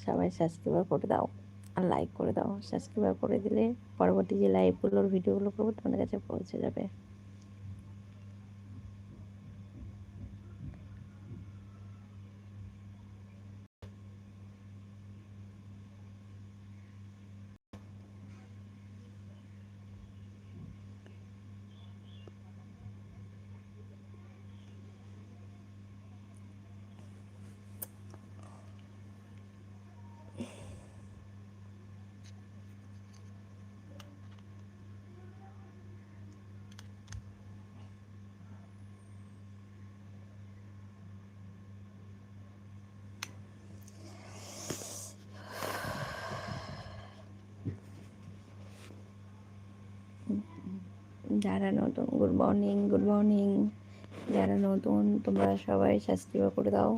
সবাই সাবস্ক্রাইব করে দাও আর লাইক করে দাও। সাবস্ক্রাইব করে দিলে পরবর্তী যে লাইভগুলোর ভিডিওগুলো করব তোমাদের কাছে পৌঁছে যাবে। যারা নতুন গুড মর্নিং গুড মর্নিং যারা নতুন তোমরা সবাই সাবস্ক্রাইব করে দাও।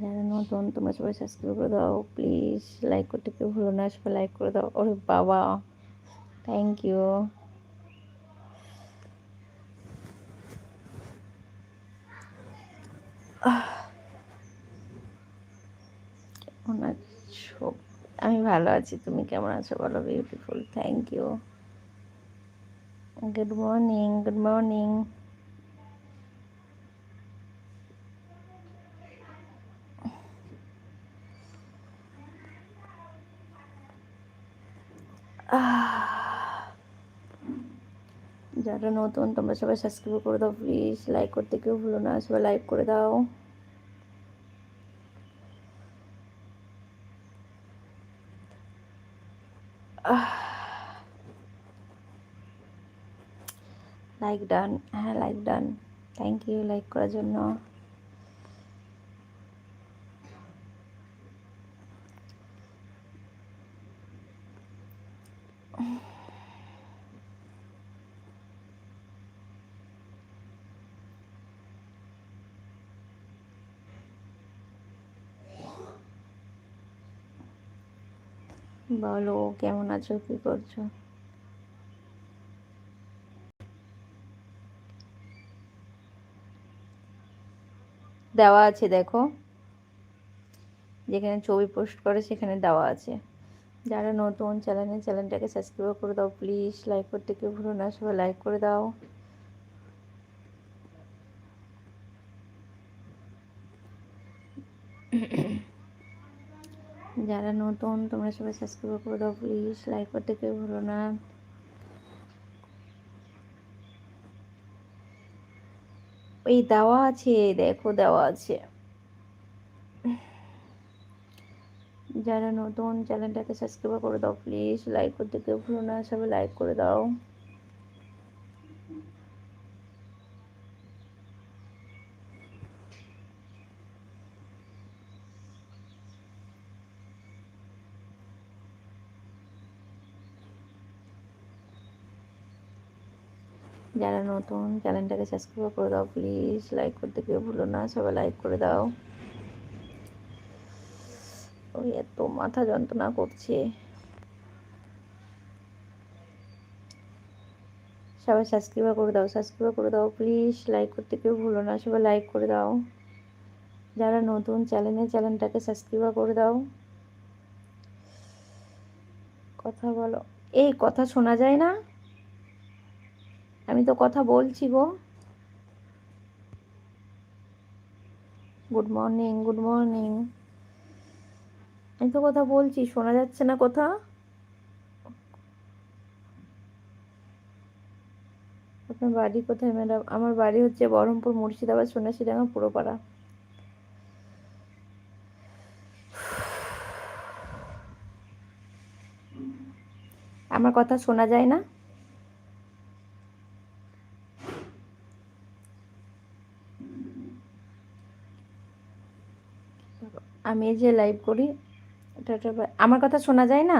যারা নতুন, তোমরা সবাই সাবস্ক্রাইব করে দাও প্লিজ লাইক করতে কেউ ভুলো না, সবাই লাইক করে দাও। ওরে বাবা থ্যাংক ইউ কেমন আছো? আমি ভালো আছি, তুমি কেমন আছো? বলো beautiful thank you good morning good morning যারা নতুন, তোমরা সবাই সাবস্ক্রাইব করে দাও প্লিজ লাইক করতে কেউ ভুলো না, সবাই লাইক করে দাও। লাইক ডান হ্যাঁ like done thank you like করার জন্য। বলো, কেমন আছো, কি করছ? দেওয়া আছে, দেখো। যেখানে ছবি পোস্ট করে, সেখানে দেওয়া আছে। যারা নতুন, চ্যানেলে, চ্যানেলটাকে সাবস্ক্রাইব করে দাও, প্লিজ। লাইক করতে কেউ ভুলো না, সবাই লাইক করে দাও। যারা নতুন, তোমরা সবাই সাবস্ক্রাইব করে দাও প্লিজ লাইক করতে কেউ ভুলো না। এই দেওয়া আছে, দেখো দেওয়া আছে। যারা নতুন, চ্যানেলটাকে সাবস্ক্রাইব করে দাও প্লিজ লাইক করতে কেউ ভুলো না, সবাই লাইক করে দাও। যারা নতুন চ্যানেলটাকে সাবস্ক্রাইব করে দাও প্লিজ লাইক করতে কেউ ভুলো না, সবাই লাইক করে দাও। ওই এত মাথা যন্ত্রণা করছে। সবাই সাবস্ক্রাইব করে দাও সাবস্ক্রাইব করে দাও প্লিজ লাইক করতে কেউ ভুলো না, সবাই লাইক করে দাও। যারা নতুন চ্যানেলে চ্যানেলটাকে সাবস্ক্রাইব করে দাও। কথা বলো। এই কথা শোনা যায় না? আমি তো কথা বলছি গো। গুড মর্নিং গুড মর্নিং আমি তো কথা বলছি, শোনা যাচ্ছে না কথা? আপনার বাড়ি কোথায় ম্যাডাম আমার বাড়ি হচ্ছে বহরমপুর, মুর্শিদাবাদ সোনাশিডাঙ্গা পুরোপাড়া। আমার কথা শোনা যায় না? আমি যে লাইভ করি আমার কথা শোনা যায় না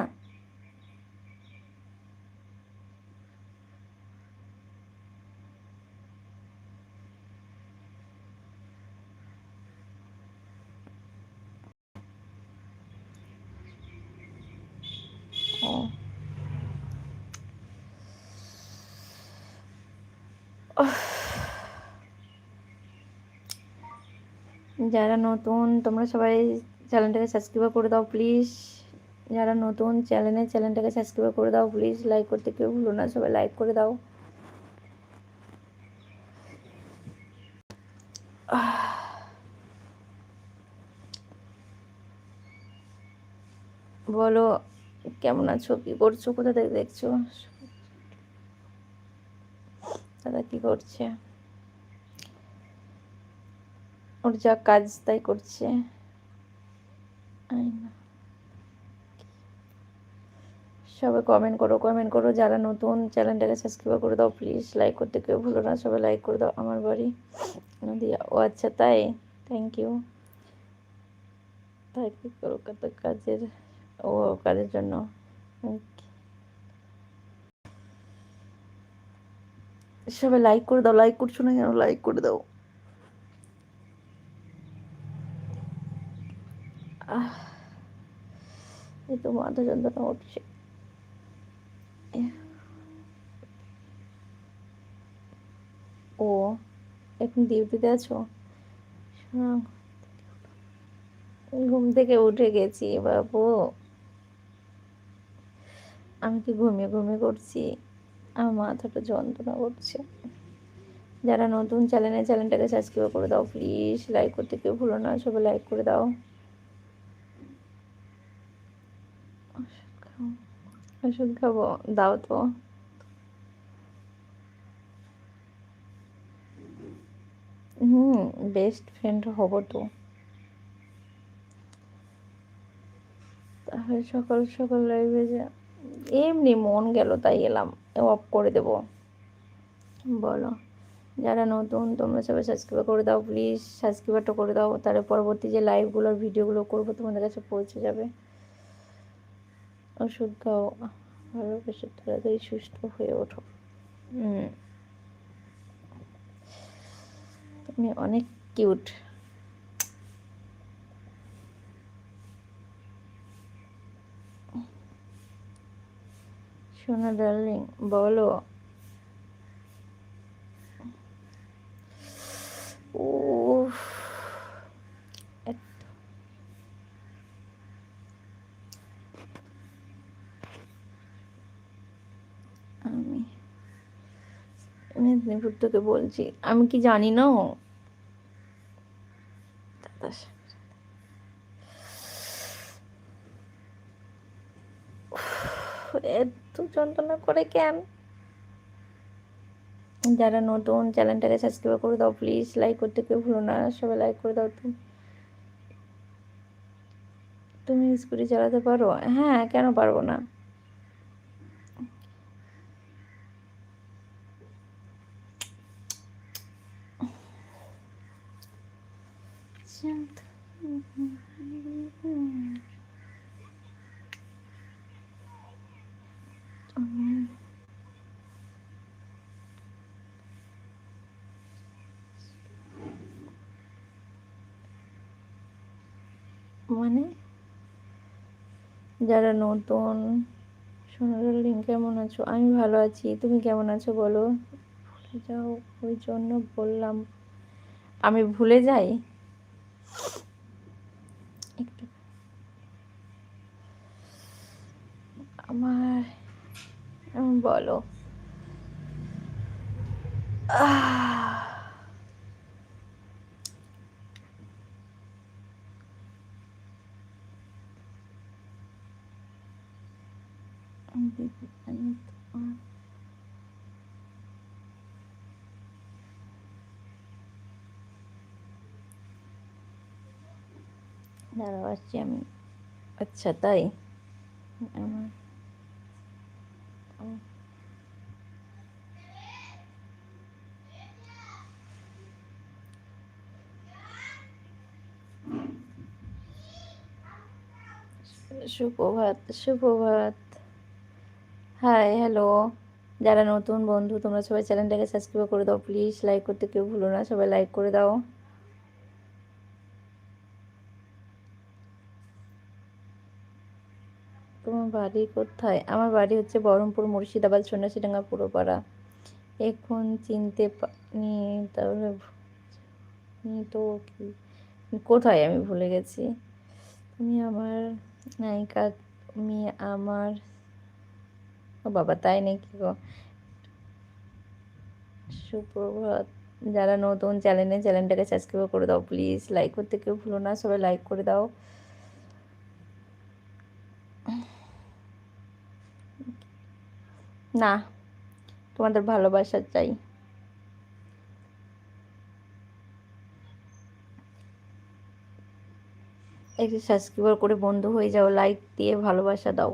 Oh. যারা নতুন, তোমরা সবাই চ্যানেলটাকে সাবস্ক্রাইব করে দাও প্লিজ যারা নতুন, চ্যানেলে চ্যানেলটাকে সাবস্ক্রাইব করে দাও প্লিজ লাইক করতে কেউ ভুলো না, সবাই লাইক করে দাও। বলো, কেমন আছো? কি করছ? কোথা থেকে দেখছ? দাদা কি করছে? ওর যা কাজ তাই করছে। সবাই কমেন্ট করো কমেন্ট করো। যারা নতুন চ্যানেলটাকে সাবস্ক্রাইব করে দাও প্লিজ লাইক করতে কেউ ভুলো না। সবাই লাইক করে দাও আমার বাড়ি। নদিয়া। ও আচ্ছা তাই? থ্যাংক ইউ তাই কি করো কত কাজের? ও কাজের জন্য। সবাই লাইক করে দাও। লাইক করছ না কেন? লাইক করে দাও। এই তো মাথা যন্ত্রণা উঠছে ও, এখন ডিউটিতে আছো? ঘুম থেকে উঠে গেছি বাবু। আমি কি ঘুমিয়ে ঘুমিয়ে করছি? আমার মাথাটা যন্ত্রণা করছে। যারা নতুন চ্যানেলে চ্যানেলটাকে সাবস্ক্রাইব করে দাও প্লিজ লাইক করতে কেউ ভুলো না, সবাই লাইক করে দাও। ওষুধ খাব, দাও তো। হুম বেস্ট ফ্রেন্ড হব তো। তাহলে সকাল সকাল লাইভে যে এমনি মন গেল, তাই এলাম। অফ করে দেব। বলো। যারা নতুন, তোমরা সবাই সাবস্ক্রাইব করে দাও প্লিজ সাবস্ক্রাইবারটা করে দাও। তার পরবর্তী যে লাইভগুলোর ভিডিওগুলো করব, তোমাদের কাছে পৌঁছে যাবে। ওষুধ খাও ভালো বেশি তাড়াতাড়ি সুস্থ হয়ে ওঠো। তুমি অনেক কিউট। সোনা ডার্লিং বলো। ও মেদিনীপুর থেকে বলছি। আমি কি জানি না? এত যন্ত্রণা করে কেন? যারা নতুন চ্যানেলটাকে সাবস্ক্রাইব করে দাও প্লিজ লাইক করতে কেউ ভুলো না। সবাই লাইক করে দাও তুমি তুমি স্কুটি চালাতে পারো? হ্যাঁ কেন পারব না? মানে? যারা নতুন সোনার লিঙ্ক কেমন আছো? আমি ভালো আছি। তুমি কেমন আছো বলো? ভুলে যাও, ওই জন্য বললাম। আমি ভুলে যাই? একটু আমার বলো আহ দাঁড়াও আসছি আমি। আচ্ছা তাই? আমার সুপ্রভাত সুপ্রভাত হাই হ্যালো যারা নতুন বন্ধু তোমরা সবাই চ্যানেলটাকে সাবস্ক্রাইব করে দাও প্লিজ লাইক করতে কেউ ভুলো না সবাই লাইক করে দাও। তোমার বাড়ি কোথায়? আমার বাড়ি হচ্ছে বহরমপুর মুর্শিদাবাদ সন্ন্যাসীডাঙ্গা পুরোপাড়া। এখন চিনতে পারি তাহলে তো কি? কোথায় আমি ভুলে গেছি। তুমি আমার নায়িকা, তুমি আমার, ও বাবা, তাই নাকি গো? সুপ্রভাত, যারা নতুন চ্যানেলে, চ্যানেলটাকে সাবস্ক্রাইব করে দাও প্লিজ লাইক করতে কেউ ভুলো না, সবাই লাইক করে দাও। না, তোমাদের ভালোবাসা চাই। একটু সাবস্ক্রাইবার করে বন্ধু হয়ে যাও লাইক দিয়ে ভালোবাসা দাও।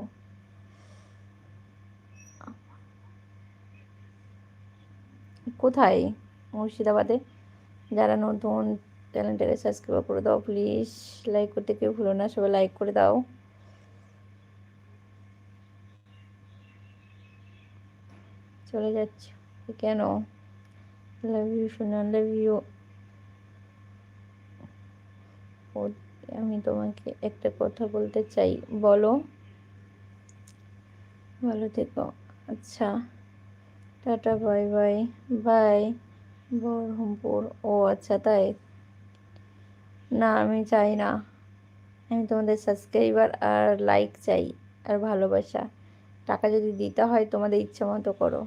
কোথায়? মুর্শিদাবাদে? যারা নতুন চ্যানেলটাকে সাবস্ক্রাইব করে দাও প্লিজ লাইক করতে কেউ ভুলো না, সবাই লাইক করে দাও। চলে যাচ্ছে। কেন? লাভ ইউ সোনা লাভ ইউ আমি তোমাকে একটা কথা বলতে চাই। বলো। ভালো থেকো। আচ্ছা। টাটা, বাই বাই। বাই। বহরমপুর ও আচ্ছা তাই? না, আমি চাই না। আমি তোমাদের সাবস্ক্রাইবার আর লাইক চাই আর ভালোবাসা। টাকা যদি দিতে হয়, তোমাদের ইচ্ছা মতো করো।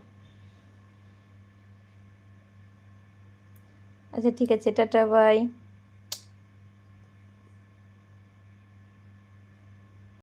আচ্ছা ঠিক আছে টাটা বাই।